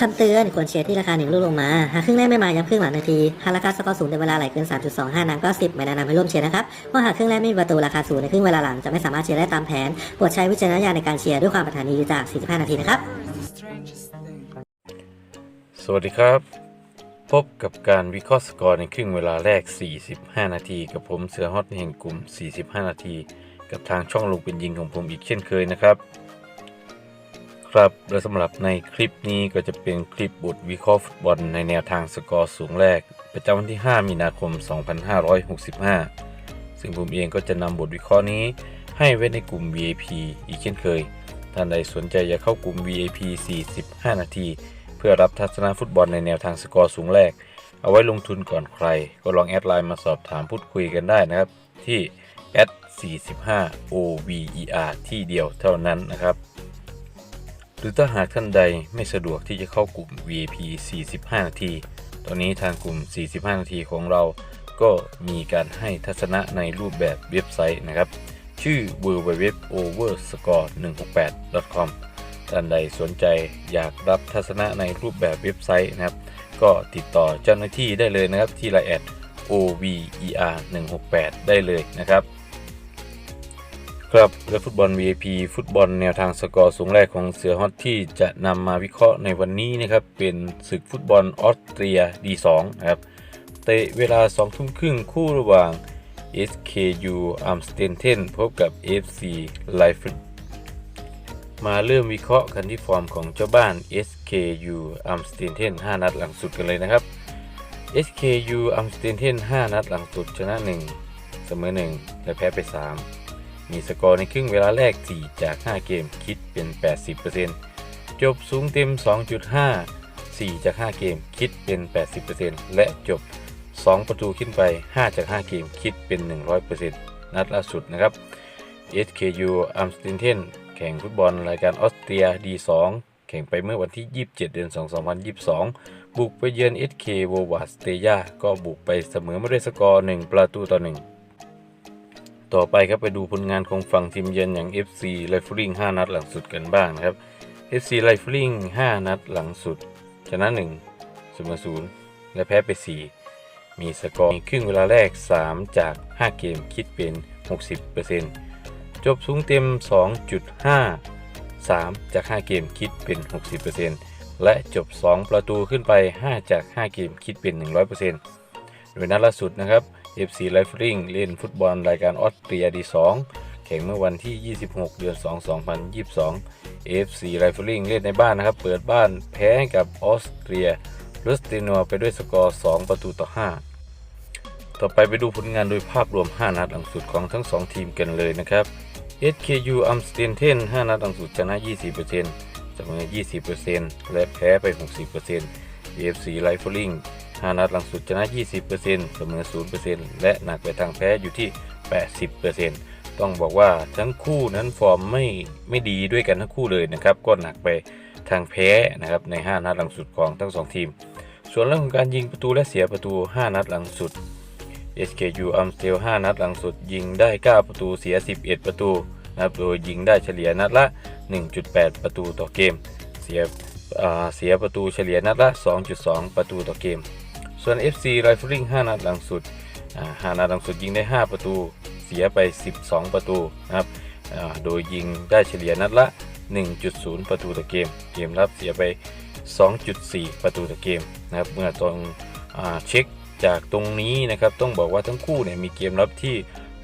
คำเตือนควรเชียร์ที่ราคาหนึ่งลูกลงมา หากครึ่งแรกไม่มาย้ำครึ่งหลังนาที หากราคาสกอร์สูงในเวลาไหลเกิน 3.25นั้นก็ 10 ไม่แนะนำให้ร่วมเชียร์นะครับเพราะหากครึ่งแรกไม่มีประตูราคาสูงในครึ่งเวลาหลังจะไม่สามารถเชียร์ได้ตามแผนโปรดใช้วิจารณญาณในการเชียร์ด้วยความปรารถนาดีจาก 45 นาทีนะครับ สวัสดีครับ พบกับการวิเคราะห์สกอร์ในครึ่งเวลาแรก 45 นาที กับผมเสือฮอตแห่งกลุ่ม 45 นาที กับทางช่องลงเป็นยิงของผมอีกเช่นเคยนะครับ ครับ และสำหรับในคลิปนี้ก็จะเป็นคลิปบทวิเคราะห์ฟุตบอลในแนวทางสกอร์สูงแรก ประจำวันที่ 5 มีนาคม 2565 ซึ่งผมเองก็จะนำบทวิเคราะห์นี้ให้ไว้ในกลุ่ม VIP อีกเช่นเคย ท่านใดสนใจอยากเข้ากลุ่ม VIP 45 นาที เพื่อรับทัศนะฟุตบอลในแนวทางสกอร์สูงแรก เอาไว้ลงทุนก่อนใคร ก็ลองแอดไลน์มาสอบถามพูดคุยกันได้นะครับ ที่45 OVER ที่เดียวเท่านั้นนะครับ รือถ้าหากท่านใดไม่สะดวกที่จะเข้ากลุ่ม VIP 45 นาที ตอนนี้ทางกลุ่ม 45 นาทีของเรา ก็มีการให้ทัศนะในรูปแบบเว็บไซต์นะครับ ชื่อ www.overscore168.com ท่านใดสนใจอยากรับทัศนะในรูปแบบเว็บไซต์นะครับ ก็ติดต่อเจ้าหน้าที่ได้เลยนะครับที่ไลน์แอด OVER 168 ได้เลยนะครับ ครับและฟุตบอล VIP ฟุตบอลแนวทางสกอร์สูงแรกของเสือฮอตที่จะนำมาวิเคราะห์ในวันนี้นะครับเป็นศึกฟุตบอลออสเตรีย D2 นะครับเตะเวลา2ทุ่มครึ่งคู่ระหว่าง SKU a m s t e n t e n พบกับ FC l i f e มาเริ่มวิเคราะห์กันที่ฟอร์มของเจ้าบ้าน SKU a m s t e n t e n 5 นัดหลังสุดกันเลยนะครับ SKU a m s t e n t e n 5 นัดหลังสุดชนะ 1 เสมอ 1 และแพ้ไป 3 มีสกอร์ในครึ่งเวลาแรก 4 จาก 5 เกมคิดเป็น 80%จบสูงเต็ม 2.5 4 จาก 5 เกมคิดเป็น 80%และจบ 2 ประตูขึ้นไป 5 จาก 5 เกมคิดเป็น 100%นัดล่าสุดนะครับ SKU a m s t e n t e n แข่งฟุตบอลรายการออสเตรีย D2 แข่งไปเมื่อวันที่ 27 เดือน 2 2022 บุกไปเยือน SK w o w a s t e y a ก็บุกไปเสมอมาด้วยสกอร์ 1 ประตูต่อ 1 ต่อไปครับไปดูผลงานของฝั่งทีมเยือนอย่าง FC r i f l i n g 5 นัดหลังสุดกันบ้างนะครับ FC r i f l i n g 5 นัดหลังสุด ชนะ1เสมอ0และแพ้ไป 4 มีสกอร์ครึ่งเวลาแรก 3 จาก 5 เกมคิดเป็น 60%จบสูงเต็ม 2.5 3 จาก 5 เกมคิดเป็น 60%และจบ 2 ประตูขึ้นไป 5 จาก 5 เกมคิดเป็น 100%โดยนัดล่าสุดนะครับ FC l i f e r i n g เล่นฟุตบอลรายการออสเตรียดี2แข่งเมื่อวันที่ 26 เดือน 2 2022 FC l i f e r i n g เล่นในบ้านนะครับ เปิดบ้านแพ้กับออสเตรียรุสเตนัวไปด้วยสกอร์ 2 ประตูต่อ 5 ต่อไปไปดูผลงานโดยภาพรวม 5 นัดหลังสุดของทั้ง 2 ทีมกันเลยนะครับ SKU a m s t e n t e n 5นัดหลังสุดชนะ 20%เสมอ 20%และแพ้ไป 60% AFC l i f e r i n g 5นัดหลังสุดชนะ 20%เสมอ 0%และหนักไปทางแพ้อยู่ที่ 80%ต้องบอกว่าทั้งคู่นั้นฟอร์มไม่ไม่ดีด้วยกันทั้งคู่เลยนะครับก็หนักไปทางแพ้นะครับใน 5 นัดหลังสุดของทั้ง 2 ทีม ส่วนเรื่องของการยิงประตูและเสียประตู 5 นัดหลังสุด SKU Amstel 5 นัดหลังสุด ยิงได้ 9 ประตูเสีย 11 ประตูนะครับโดยยิงได้เฉลี่ยนัดละ 1.8 ประตูต่อเกม เสียเสียประตูเฉลี่ยนัดละ 2.2 ประตูต่อเกม ส่วน FC r i f l i n g 5นัดหลังสุดอ่า5นัดหลังสุดยิงได้ 5 ประตู เสียไป 12 ประตูนะครับโดยยิงได้เฉลี่ยนัดละ 1.0 ประตูต่อเกม เกมรับเสียไป 2.4 ประตูต่อเกมนะครับเมื่อตอนอ่าเช็คจากตรงนี้นะครับต้องบอกว่าทั้งคู่เนี่ยมีเกมรับที่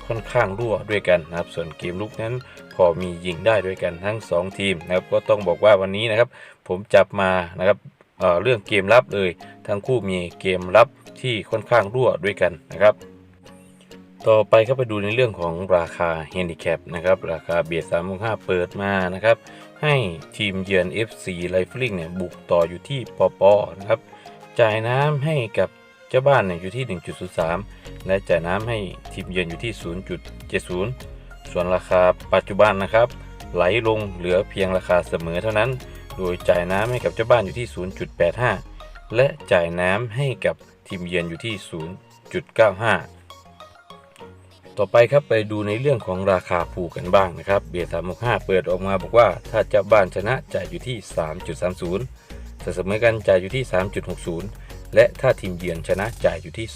ค่อนข้างรั่วด้วยกันนะครับ ส่วนเกมลุกนั้นพอมียิงได้ด้วยกันทั้ง 2 ทีมนะครับก็ต้องบอกว่าวันนี้นะครับผมจับมานะครับ เเรื่องเกมรับเลย ทั้งคู่มีเกมรับที่ค่อนข้างรั่วด้วยกันนะครับ ต่อไปก็ไปดูในเรื่องของราคาเฮนดิแคปนะครับราคาเบียด3.5 เปิดมานะครับ ให้ทีมเยือน FC l i f e l i n g เนี่ยบุกต่ออยู่ที่ปปนะครับจ่ายน้ำให้กับเจ้าบ้านเนี่ยอยู่ที่ 1.03 และจ่ายน้ำให้ทีมเยือนอยู่ที่ 0.70 ส่วนราคาปัจจุบันนะครับ ไหลลงเหลือเพียงราคาเสมอเท่านั้น โดยจ่ายน้ำให้กับเจ้าบ้านอยู่ที่ 0.85 และจ่ายน้ำให้กับทีมเยือนอยู่ที่ 0.95 ต่อไปครับไปดูในเรื่องของราคาผูกกันบ้างนะครับเบียร์365 เปิดออกมาบอกว่าถ้าเจ้าบ้านชนะจะอยู่ที่ 3.30ถ้าเสมอกันจ่ายอยู่ที่ 3.60 และถ้าทีมเยือนชนะจ่ายอยู่ที่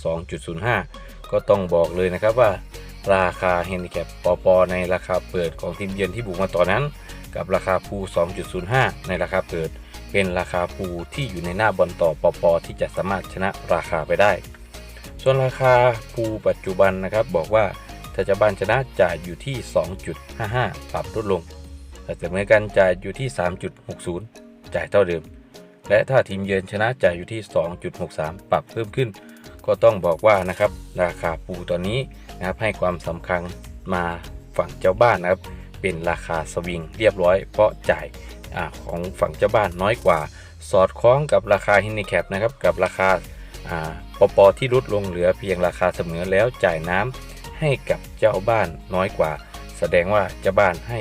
2.05 ก็ต้องบอกเลยนะครับว่าราคาเฮนดิแคปปปในราคาเปิดของทีมเยือนที่บุกมาต่อนนั้น กับราคาภู2.05 ในราคาเปิด เป็นราคาภูที่อยู่ในหน้าบอลต่อปปที่จะสามารถชนะราคาไปได้ ส่วนราคาภูปัจจุบันนะครับบอกว่าถ้าจะบ้านชนะจ่ายอยู่ที่ 2.55 ปรับลดลงถ้าเสมอกันจ่ายอยู่ที่ 3.60 จ่ายเท่าเดิม และถ้าทีมเยือนชนะจ่ายอยู่ที่ 2.63 ปรับเพิ่มขึ้น ก็ต้องบอกว่านะครับราคาปูตอนนี้นะครับให้ความสำคัญมาฝั่งเจ้าบ้านนะครับ เป็นราคาสวิงเรียบร้อย เพราะจ่ายอาของฝั่งเจ้าบ้านน้อยกว่า สอดคล้องกับราคาฮินนิแคปนะครับกับราคาปปที่ลดลงเหลือเพียงราคาเสมอแล้วจ่ายน้ำให้กับเจ้าบ้านน้อยกว่า แสดงว่าเจ้าบ้านให้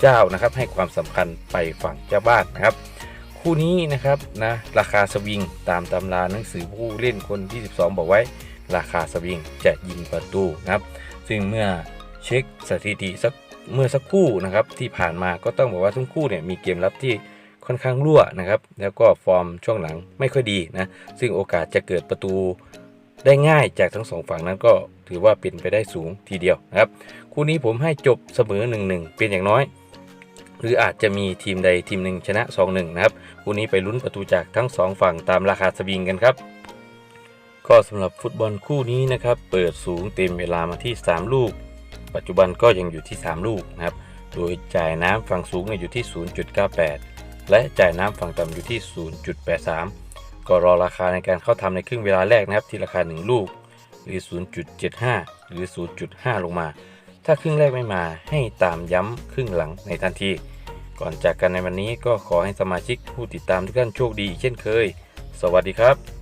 เจ้านะครับให้ความสำคัญไปฝั่งเจ้าบ้านนะครับ คู่นี้นะครับนะราคาสวิงตามตำราหนังสือผู้เล่นคนที่ 12 บอกไว้ ราคาสวิงจะยิงประตูนะครับ ซึ่งเมื่อเช็คสถิติสัก เมื่อสักครู่นะครับที่ผ่านมาก็ต้องบอกว่าทั้งคู่เนี่ยมีเกมรับที่ค่อนข้างรั่วนะครับ แล้วก็ฟอร์มช่วงหลังไม่ค่อยดีนะ ซึ่งโอกาสจะเกิดประตูได้ง่ายจากทั้งสองฝั่งนั้นก็ถือว่าเป็นไปได้สูงทีเดียวนะครับ คู่นี้ผมให้จบเสมอ 1-1 เป็นอย่างน้อย หรืออาจจะมีทีมใดทีมหนึ่งชนะ 2-1 นะครับ คู่นี้ไปลุ้นประตูจากทั้ง 2 ฝั่งตามราคาสวิงกันครับ ก็สำหรับฟุตบอลคู่นี้นะครับ เปิดสูงเต็มเวลามาที่ 3 ลูก ปัจจุบันก็ยังอยู่ที่ 3 ลูกนะครับ โดยจ่ายน้ำฝั่งสูงเนี่ยอยู่ที่ 0.98 และจ่ายน้ำฝั่งต่ำอยู่ที่ 0.83 ก็รอราคาในการเข้าทำในครึ่งเวลาแรกนะครับ ที่ราคา 1 ลูก หรือ 0.75 หรือ 0.5 ลงมา ถ้าครึ่งแรกไม่มาให้ตามย้ำครึ่งหลังในทันที ก่อนจากกันในวันนี้ก็ขอให้สมาชิกผู้ติดตามทุกท่านโชคดีเช่นเคย สวัสดีครับ